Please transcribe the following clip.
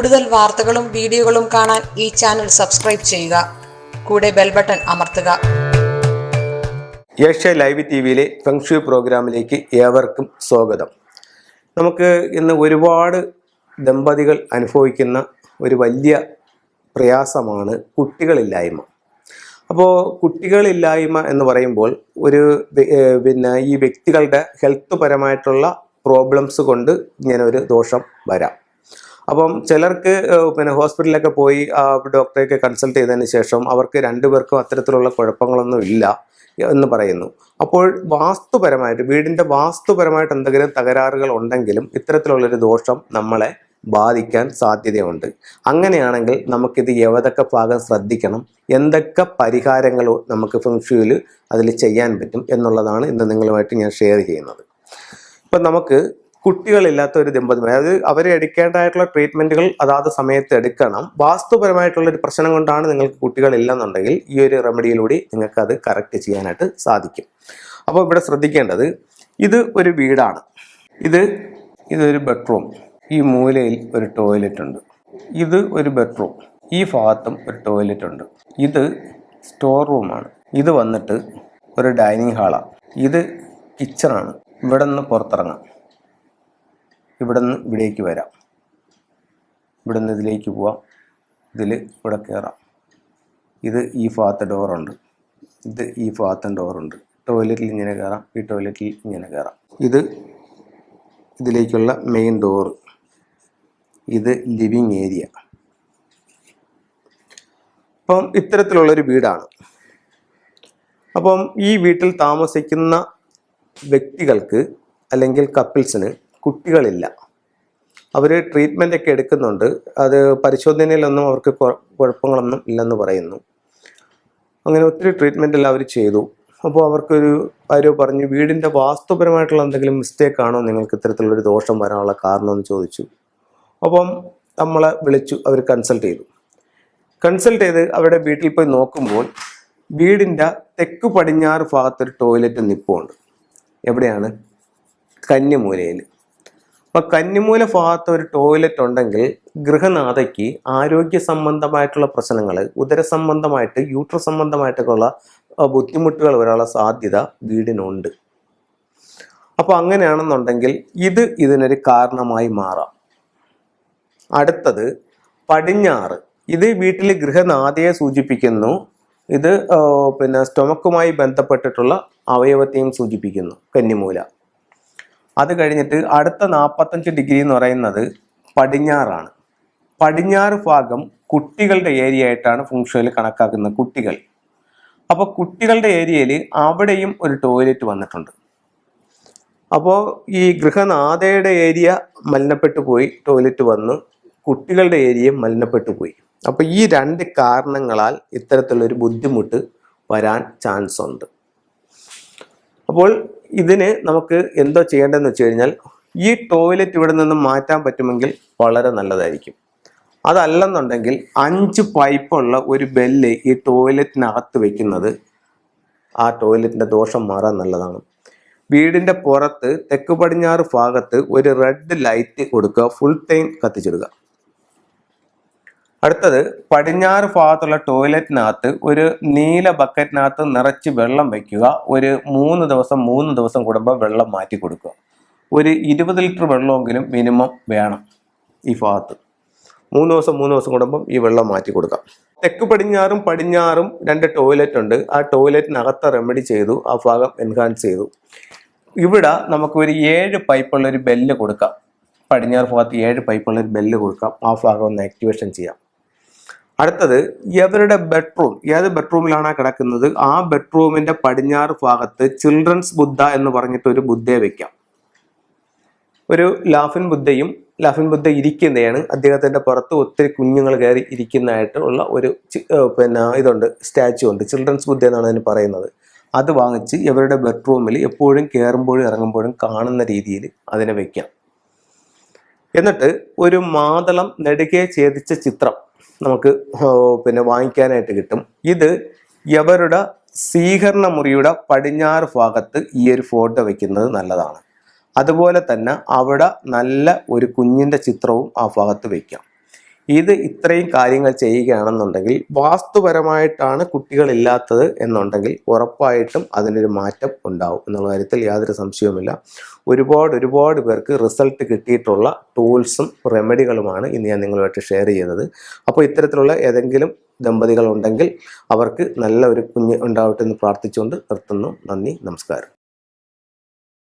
കൂടുതൽ വാർത്തകളും വീഡിയോകളും കാണാൻ ഈ ചാനൽ സബ്സ്ക്രൈബ് ചെയ്യുക. കൂടെ ബെൽ ബട്ടൺ അമർത്തുക. ഏഷ്യ ലൈവ് ടി വിയിലെ ഫെങ്ഷു പ്രോഗ്രാമിലേക്ക് ഏവർക്കും സ്വാഗതം. നമുക്ക് ഇന്ന് ഒരുപാട് ദമ്പതികൾ അനുഭവിക്കുന്ന ഒരു വലിയ പ്രയാസമാണ് കുട്ടികളില്ലായ്മ. അപ്പോൾ കുട്ടികളില്ലായ്മ എന്ന് പറയുമ്പോൾ ഒരു പിന്നെ ഈ വ്യക്തികളുടെ ഹെൽത്ത് പരമായിട്ടുള്ള പ്രോബ്ലംസ് കൊണ്ട് ഇങ്ങനെ ഒരു ദോഷം വരാം. അപ്പം ചിലർക്ക് പിന്നെ ഹോസ്പിറ്റലിലൊക്കെ പോയി ഡോക്ടറെയൊക്കെ കൺസൾട്ട് ചെയ്തതിന് ശേഷം അവർക്ക് രണ്ടുപേർക്കും അത്തരത്തിലുള്ള കുഴപ്പങ്ങളൊന്നും ഇല്ല എന്ന് പറയുന്നു. അപ്പോൾ വാസ്തുപരമായിട്ട് വീടിന്റെ വാസ്തുപരമായിട്ട് എന്തെങ്കിലും തകരാറുകൾ ഉണ്ടെങ്കിലും ഇത്തരത്തിലുള്ളൊരു ദോഷം നമ്മളെ ബാധിക്കാൻ സാധ്യതയുണ്ട്. അങ്ങനെയാണെങ്കിൽ നമുക്കിത് ഏതൊക്കെ ഭാഗം ശ്രദ്ധിക്കണം എന്തൊക്കെ പരിഹാരങ്ങൾ നമുക്ക് ഫംഗ്ഷയിൽ അതിൽ ചെയ്യാൻ പറ്റും എന്നുള്ളതാണ് ഇന്ന് നിങ്ങളുമായിട്ട് ഞാൻ ഷെയർ ചെയ്യുന്നത്. ഇപ്പം നമുക്ക് കുട്ടികളില്ലാത്ത ഒരു ദമ്പതി അതായത് അവരെ എടുക്കേണ്ടതായിട്ടുള്ള ട്രീറ്റ്മെന്റുകൾ അതാത് സമയത്ത് എടുക്കണം. വാസ്തുപരമായിട്ടുള്ള ഒരു പ്രശ്നം കൊണ്ടാണ് നിങ്ങൾക്ക് കുട്ടികളില്ലെന്നുണ്ടെങ്കിൽ ഈ ഒരു റെമഡിയിലൂടെ നിങ്ങൾക്ക് അത് കറക്റ്റ് ചെയ്യാനായിട്ട് സാധിക്കും. അപ്പോൾ ഇവിടെ ശ്രദ്ധിക്കേണ്ടത് ഇത് ഒരു വീടാണ്. ഇത് ഇതൊരു ബെഡ്റൂം ഈ മൂലയിൽ ഒരു ടോയ്ലറ്റ് ഉണ്ട്. ഇത് ഒരു ബെഡ്റൂം ഈ ഭാഗത്തും ഒരു ടോയ്ലറ്റ് ഉണ്ട്. ഇത് സ്റ്റോർ റൂമാണ് ഇത് വന്നിട്ട് ഒരു ഡൈനിങ് ഹാളാണ് ഇത് കിച്ചണാണ് ഇവിടെ നിന്ന് പുറത്തിറങ്ങാം. ഇവിടെ നിന്ന് ഇവിടേക്ക് വരാം. ഇവിടെ നിന്ന് ഇതിലേക്ക് പോവാം. ഇതിൽ ഇവിടെ കയറാം ഇത് ഈ ഭാഗത്ത് ഡോറുണ്ട് ഇത് ഈ ഭാഗത്തും ഡോറുണ്ട് ടോയ്ലറ്റിൽ ഇങ്ങനെ കയറാം ഈ ടോയ്ലറ്റിൽ ഇങ്ങനെ കയറാം ഇത് ഇതിലേക്കുള്ള മെയിൻ ഡോറ് ഇത് ലിവിങ് ഏരിയ അപ്പം ഇത്തരത്തിലുള്ളൊരു വീടാണ്. അപ്പം ഈ വീട്ടിൽ താമസിക്കുന്ന വ്യക്തികൾക്ക് അല്ലെങ്കിൽ കപ്പിൾസിന് കുട്ടികളില്ല. അവർ ട്രീറ്റ്മെന്റ് ഒക്കെ എടുക്കുന്നുണ്ട്. അത് പരിശോധനയിലൊന്നും അവർക്ക് കുഴപ്പങ്ങളൊന്നും ഇല്ലെന്ന് പറയുന്നു. അങ്ങനെ ഒത്തിരി ട്രീറ്റ്മെന്റ് അവർ ചെയ്തു. അപ്പോൾ അവർക്കൊരു ആരോ പറഞ്ഞു വീടിന്റെ വാസ്തുപരമായിട്ടുള്ള എന്തെങ്കിലും മിസ്റ്റേക്ക് ആണോ നിങ്ങൾക്ക് ഇത്തരത്തിലുള്ളൊരു ദോഷം വരാനുള്ള കാരണം എന്ന് ചോദിച്ചു. അപ്പം നമ്മളെ വിളിച്ചു അവർ കൺസൾട്ട് ചെയ്തു. കൺസൾട്ട് ചെയ്ത് അവരുടെ വീട്ടിൽ പോയി നോക്കുമ്പോൾ വീടിന്റെ തെക്ക് പടിഞ്ഞാറ് ഭാഗത്തൊരു ടോയ്ലറ്റ് നിപ്പുണ്ട്. എവിടെയാണ്? കന്നിമൂലയിൽ അപ്പോൾ കന്നിമൂല ഭാഗത്ത് ഒരു ടോയ്ലറ്റ് ഉണ്ടെങ്കിൽ ഗൃഹനാഥയ്ക്ക് ആരോഗ്യ സംബന്ധമായിട്ടുള്ള പ്രശ്നങ്ങൾ ഉദര സംബന്ധമായിട്ട് യൂട്ര സംബന്ധമായിട്ടൊക്കെയുള്ള ബുദ്ധിമുട്ടുകൾ വരാനുള്ള സാധ്യത വീടിനുണ്ട്. അപ്പോൾ അങ്ങനെയാണെന്നുണ്ടെങ്കിൽ ഇത് ഇതിനൊരു കാരണമായി മാറാം. അടുത്തത് പടിഞ്ഞാറ്. ഇത് വീട്ടിൽ ഗൃഹനാഥയെ സൂചിപ്പിക്കുന്നു. ഇത് പിന്നെ സ്റ്റൊമക്കുമായി ബന്ധപ്പെട്ടിട്ടുള്ള അവയവത്തെയും സൂചിപ്പിക്കുന്നു കന്നിമൂല. അത് കഴിഞ്ഞിട്ട് അടുത്ത നാൽപ്പത്തഞ്ച് ഡിഗ്രി എന്ന് പറയുന്നത് പടിഞ്ഞാറാണ്. പടിഞ്ഞാറ് ഭാഗം കുട്ടികളുടെ ഏരിയ ആയിട്ടാണ് ഫുങ്ഷയിൽ കണക്കാക്കുന്നത് കുട്ടികൾ. അപ്പോൾ കുട്ടികളുടെ ഏരിയയിൽ അവിടെയും ഒരു ടോയ്ലറ്റ് വന്നിട്ടുണ്ട്. അപ്പോൾ ഈ ഗൃഹനാഥയുടെ ഏരിയ മലിനപ്പെട്ടു പോയി ടോയ്ലറ്റ് വന്നു കുട്ടികളുടെ ഏരിയയും മലിനപ്പെട്ടു പോയി. അപ്പോൾ ഈ രണ്ട് കാരണങ്ങളാൽ ഇത്തരത്തിലുള്ളൊരു ബുദ്ധിമുട്ട് വരാൻ ചാൻസ് ഉണ്ട്. അപ്പോൾ ഇതിന് നമുക്ക് എന്തോ ചെയ്യേണ്ടതെന്ന് വെച്ച് കഴിഞ്ഞാൽ ഈ ടോയ്ലറ്റ് ഇവിടെ നിന്ന് മാറ്റാൻ പറ്റുമെങ്കിൽ വളരെ നല്ലതായിരിക്കും. അതല്ലെന്നുണ്ടെങ്കിൽ അഞ്ച് പൈപ്പുള്ള ഒരു ബെല്ല് ഈ ടോയ്ലറ്റിനകത്ത് വെക്കുന്നത് ആ ടോയ്ലറ്റിന്റെ ദോഷം മാറാൻ നല്ലതാണ്. വീടിന്റെ പുറത്ത് തെക്ക് പടിഞ്ഞാറ് ഭാഗത്ത് ഒരു റെഡ് ലൈറ്റ് കൊടുക്കുക ഫുൾ ടൈം കത്തിച്ചിടുക. അടുത്തത് പടിഞ്ഞാറ് ഭാഗത്തുള്ള ടോയ്ലറ്റിനകത്ത് ഒരു നീല ബക്കറ്റിനകത്ത് നിറച്ച് വെള്ളം വയ്ക്കുക ഒരു മൂന്ന് ദിവസം മൂന്ന് ദിവസം കൂടുമ്പോൾ വെള്ളം മാറ്റി കൊടുക്കുക. ഒരു ഇരുപത് ലിറ്റർ വെള്ളമെങ്കിലും മിനിമം വേണം ഈ ഭാഗത്ത്. മൂന്ന് ദിവസം മൂന്ന് ദിവസം കൂടുമ്പം ഈ വെള്ളം മാറ്റി കൊടുക്കാം. തെക്ക് പടിഞ്ഞാറും പടിഞ്ഞാറും രണ്ട് ടോയ്ലറ്റ് ഉണ്ട്. ആ ടോയ്ലറ്റിനകത്ത് റെമഡി ചെയ്തു. ആ ഭാഗം എൻഹാൻസ് ചെയ്തു. ഇവിടെ നമുക്ക് ഒരു ഏഴ് പൈപ്പുള്ള ഒരു ബെല്ല് കൊടുക്കാം. പടിഞ്ഞാറ് ഭാഗത്ത് ഏഴ് പൈപ്പുള്ള ഒരു ബെല്ല് കൊടുക്കാം. ആ ഭാഗം ഒന്ന് ആക്ടിവേഷൻ ചെയ്യാം. അടുത്തത് ഇവരുടെ ബെഡ്റൂം ഏത് ബെഡ്റൂമിലാണ് കിടക്കുന്നത്? ആ ബെഡ്റൂമിന്റെ പടിഞ്ഞാറ് ഭാഗത്ത് ചിൽഡ്രൻസ് ബുദ്ധ എന്ന് പറഞ്ഞിട്ട് ഒരു ബുദ്ധയെ വെക്കാം. ഒരു ലാഫിൻ ബുദ്ധയും ലാഫിൻ ബുദ്ധ ഇരിക്കുന്നതാണ് അദ്ദേഹത്തിന്റെ പുറത്ത് ഒത്തിരി കുഞ്ഞുങ്ങൾ കയറി ഇരിക്കുന്നതായിട്ടുള്ള ഒരു പിന്നെ ഇതുണ്ട് സ്റ്റാച്ചു ഉണ്ട്. ചിൽഡ്രൻസ് ബുദ്ധ എന്നാണ് അതിന് പറയുന്നത്. അത് വാങ്ങിച്ച് ഇവരുടെ ബെഡ്റൂമിൽ എപ്പോഴും കയറുമ്പോഴും ഇറങ്ങുമ്പോഴും കാണുന്ന രീതിയിൽ അതിനെ വെക്കാം. എന്നിട്ട് ഒരു മാതളം നെടുകെ ഛേദിച്ച ചിത്രം. നമുക്ക് പിന്നെ വാങ്ങിക്കാനായിട്ട് കിട്ടും. ഇത് ഇവരുടെ സ്വീകരണ മുറിയുടെ പടിഞ്ഞാറ് ഭാഗത്ത് ഈ ഒരു ഫോട്ടോ വയ്ക്കുന്നത് നല്ലതാണ്. അതുപോലെ തന്നെ അവിടെ നല്ല ഒരു കുഞ്ഞിന്റെ ചിത്രവും ആ ഭാഗത്ത് വെക്കാം. ഇത് ഇത്രയും കാര്യങ്ങൾ ചെയ്യുകയാണെന്നുണ്ടെങ്കിൽ വാസ്തുപരമായിട്ടാണ് കുട്ടികളില്ലാത്തത് എന്നുണ്ടെങ്കിൽ ഉറപ്പായിട്ടും അതിനൊരു മാറ്റം ഉണ്ടാവും എന്നുള്ള കാര്യത്തിൽ യാതൊരു സംശയവുമില്ല. ഒരുപാട് ഒരുപാട് പേർക്ക് റിസൾട്ട് കിട്ടിയിട്ടുള്ള ടൂൾസും റെമഡികളുമാണ് ഇന്ന് ഞാൻ നിങ്ങളുമായിട്ട് ഷെയർ ചെയ്യുന്നത്. അപ്പോൾ ഇത്തരത്തിലുള്ള ഏതെങ്കിലും ദമ്പതികളുണ്ടെങ്കിൽ അവർക്ക് നല്ല ഒരു കുഞ്ഞ് ഉണ്ടാവട്ടെ എന്ന് പ്രാർത്ഥിച്ചുകൊണ്ട് നിർത്തുന്നു. നന്ദി നമസ്കാരം.